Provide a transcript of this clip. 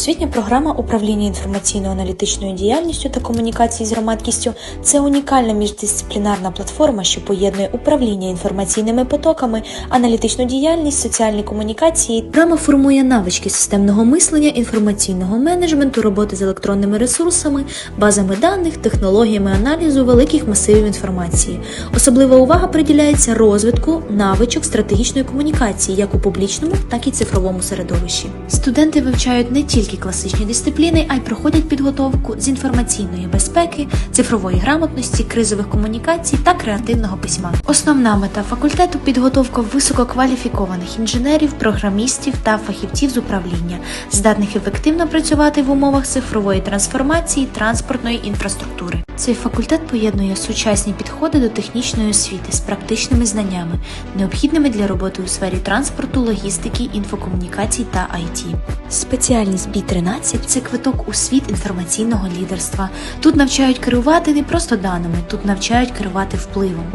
Освітня програма управління інформаційно-аналітичною діяльністю та комунікації з громадськістю це унікальна міждисциплінарна платформа, що поєднує управління інформаційними потоками, аналітичну діяльність, соціальні комунікації. Програма формує навички системного мислення, інформаційного менеджменту, роботи з електронними ресурсами, базами даних, технологіями аналізу великих масивів інформації. Особлива увага приділяється розвитку навичок стратегічної комунікації як у публічному, так і цифровому середовищі. Студенти вивчають не тільки класичні дисципліни, а й проходять підготовку з інформаційної безпеки, цифрової грамотності, кризових комунікацій та креативного письма. Основна мета факультету підготовка висококваліфікованих інженерів, програмістів та фахівців з управління, здатних ефективно працювати в умовах цифрової трансформації транспортної інфраструктури. Цей факультет поєднує сучасні підходи до технічної освіти з практичними знаннями, необхідними для роботи у сфері транспорту, логістики, інфокомунікацій та IT. Спеціальність B13 – це квиток у світ інформаційного лідерства. Тут навчають керувати не просто даними, тут навчають керувати впливом.